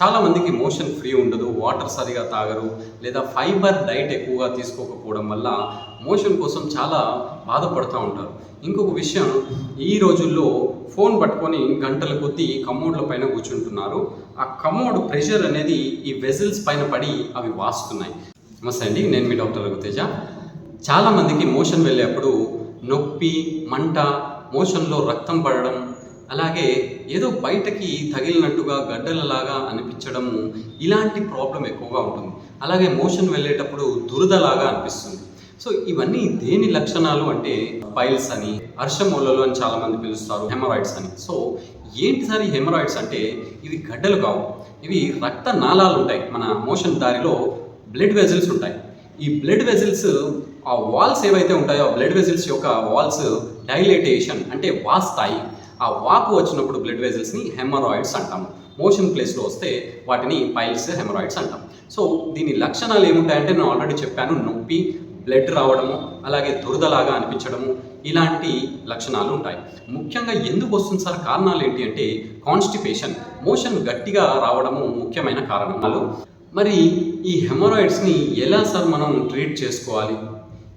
చాలామందికి motion free ఉండదు water సరిగా తాగరు లేదా ఫైబర్ డైట్ ఎక్కువగా తీసుకోకపోవడం వల్ల మోషన్ కోసం చాలా బాధపడుతూ ఉంటారు. ఇంకొక విషయం ఈ రోజుల్లో ఫోన్ పట్టుకొని గంటల కొద్దీ కమోడ్ల పైన కూర్చుంటున్నారు. ఆ కమోడ్ ప్రెషర్ అనేది ఈ వెజిల్స్ పైన పడి అవి వాస్తున్నాయి. నమస్తే అండి నేను మీ డాక్టర్ రఘుతేజ. చాలామందికి మోషన్ వెళ్ళేప్పుడు నొప్పి మంట మోషన్లో రక్తం పడడం అలాగే ఏదో బయటకి తగిలినట్టుగా గడ్డలలాగా అనిపించడము ఇలాంటి ప్రాబ్లం ఎక్కువగా ఉంటుంది. అలాగే మోషన్ వెళ్ళేటప్పుడు దురదలాగా అనిపిస్తుంది. సో ఇవన్నీ దేని లక్షణాలు అంటే పైల్స్ అని అర్షమూలలు అని చాలామంది పిలుస్తారు హెమరాయిడ్స్ అని. సో ఏంటి సార్ ఈ హెమరాయిడ్స్ అంటే? ఇవి గడ్డలు కావు. ఇవి రక్త నాళాలు ఉంటాయి. మన మోషన్ దారిలో బ్లడ్ వెజిల్స్ ఉంటాయి. ఈ బ్లడ్ వెజిల్స్ ఆ వాల్స్ ఏవైతే ఉంటాయో ఆ బ్లడ్ వెజిల్స్ యొక్క వాల్స్ డైలేటేషన్ అంటే వాస్తాయి ఆ వాపు వచ్చినప్పుడు బ్లడ్ వెజిల్స్ని హెమరాయిడ్స్ అంటాము. మోషన్ ప్లేస్లో వస్తే వాటిని పైల్స్ హెమరాయిడ్స్ అంటాం సో దీని లక్షణాలు ఏముంటాయంటే నేను ఆల్రెడీ చెప్పాను నొప్పి బ్లడ్ రావడము అలాగే దురదలాగా అనిపించడము ఇలాంటి లక్షణాలు ఉంటాయి. ముఖ్యంగా ఎందుకు వస్తుంది సార్? కారణాలు ఏంటి అంటే కాన్స్టిపేషన్ మోషన్ గట్టిగా రావడము ముఖ్యమైన కారణాలు. మరి ఈ హెమరాయిడ్స్ని ఎలా సార్ మనం ట్రీట్ చేసుకోవాలి?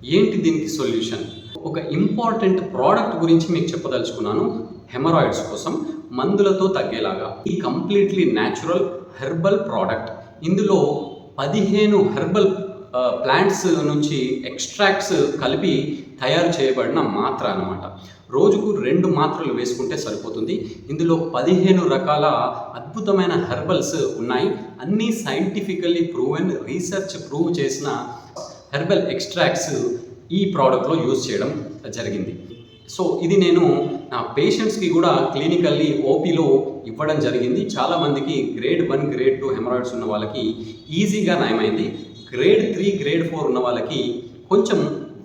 ఏంటి దీనికి సొల్యూషన్? ఒక ఇంపార్టెంట్ ప్రోడక్ట్ గురించి మీకు చెప్పదలుచుకున్నాను హెమరాయిడ్స్ కోసం మందులతో తగ్గేలాగా. ఈ కంప్లీట్లీ న్యాచురల్ హెర్బల్ ప్రోడక్ట్. ఇందులో పదిహేను హెర్బల్ ప్లాంట్స్ నుంచి ఎక్స్ట్రాక్ట్స్ కలిపి తయారు చేయబడిన మాత్ర అనమాట రోజుకు రెండు మాత్రలు వేసుకుంటే సరిపోతుంది. ఇందులో పదిహేను రకాల అద్భుతమైన హెర్బల్స్ ఉన్నాయి. అన్నీ సైంటిఫికల్లీ ప్రూవెన్ రీసెర్చ్ ప్రూవ్ చేసిన హెర్బల్ ఎక్స్ట్రాక్ట్స్ ఈ ప్రోడక్ట్లో యూజ్ చేయడం జరిగింది. సో ఇది నేను నా పేషెంట్స్కి కూడా క్లినికల్లీ ఓపీలో ఇవ్వడం జరిగింది. చాలామందికి grade one grade two haemorrhoids ఉన్న వాళ్ళకి ఈజీగా నయమైంది. గ్రేడ్ త్రీ గ్రేడ్ ఫోర్ ఉన్న వాళ్ళకి కొంచెం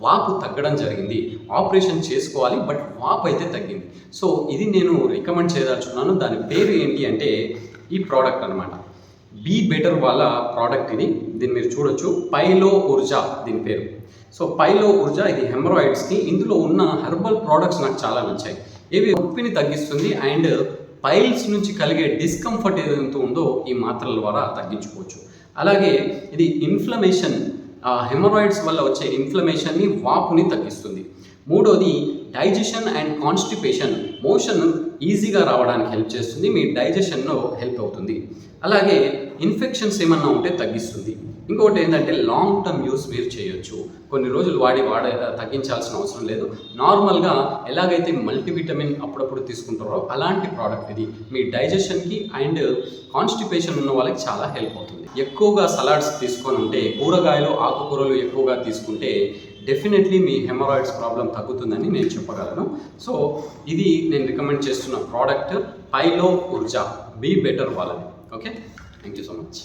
వాపు తగ్గడం జరిగింది. ఆపరేషన్ చేసుకోవాలి బట్ వాపు అయితే తగ్గింది. సో ఇది నేను రికమెండ్ చేయదలుచుకున్నాను. దాని పేరు ఏంటి అంటే ఈ ప్రోడక్ట్ అనమాట బీ బెటర్ వాళ్ళ ప్రోడక్ట్ ఇది. దీన్ని మీరు చూడొచ్చు. పైలో ఊర్జా దీని పేరు. సో పైలో ఊర్జా ఇది హెమరాయిడ్స్కి ఇందులో ఉన్న హెర్బల్ ప్రోడక్ట్స్ నాకు చాలా నచ్చాయి. ఇవి నొప్పిని తగ్గిస్తుంది అండ్ పైల్స్ నుంచి కలిగే డిస్కంఫర్ట్ ఏదైతే ఉందో ఈ మాత్రల ద్వారా తగ్గించుకోవచ్చు. అలాగే ఇది ఇన్ఫ్లమేషన్ హెమరాయిడ్స్ వల్ల వచ్చే ఇన్ఫ్లమేషన్ని వాపుని తగ్గిస్తుంది. మూడోది డైజెషన్ అండ్ కాన్స్టిపేషన్ మోషన్ ఈజీగా రావడానికి హెల్ప్ చేస్తుంది. మీ డైజెషన్లో హెల్ప్ అవుతుంది. అలాగే ఇన్ఫెక్షన్స్ ఏమన్నా ఉంటే తగ్గిస్తుంది. ఇంకొకటి ఏంటంటే లాంగ్ టర్మ్ యూస్ మీరు చేయొచ్చు. కొన్ని రోజులు వాడి వాడ తగ్గించాల్సిన అవసరం లేదు. నార్మల్గా ఎలాగైతే మల్టీవిటమిన్ అప్పుడప్పుడు తీసుకుంటారో అలాంటి ప్రోడక్ట్ ఇది. మీ డైజెషన్కి అండ్ కాన్స్టిపేషన్ ఉన్న వాళ్ళకి చాలా హెల్ప్ అవుతుంది. ఎక్కువగా సలాడ్స్ తీసుకొని ఉంటే కూరగాయలు ఆకుకూరలు ఎక్కువగా తీసుకుంటే డెఫినెట్లీ మీ హెమరాయిడ్స్ ప్రాబ్లం తగ్గుతుందని నేను చెప్పగలను. సో ఇది నేను రికమెండ్ చేస్తున్న ప్రోడక్ట్ పైలో ఊర్జా బీ బెటర్ వాళ్ళది okay thank you so much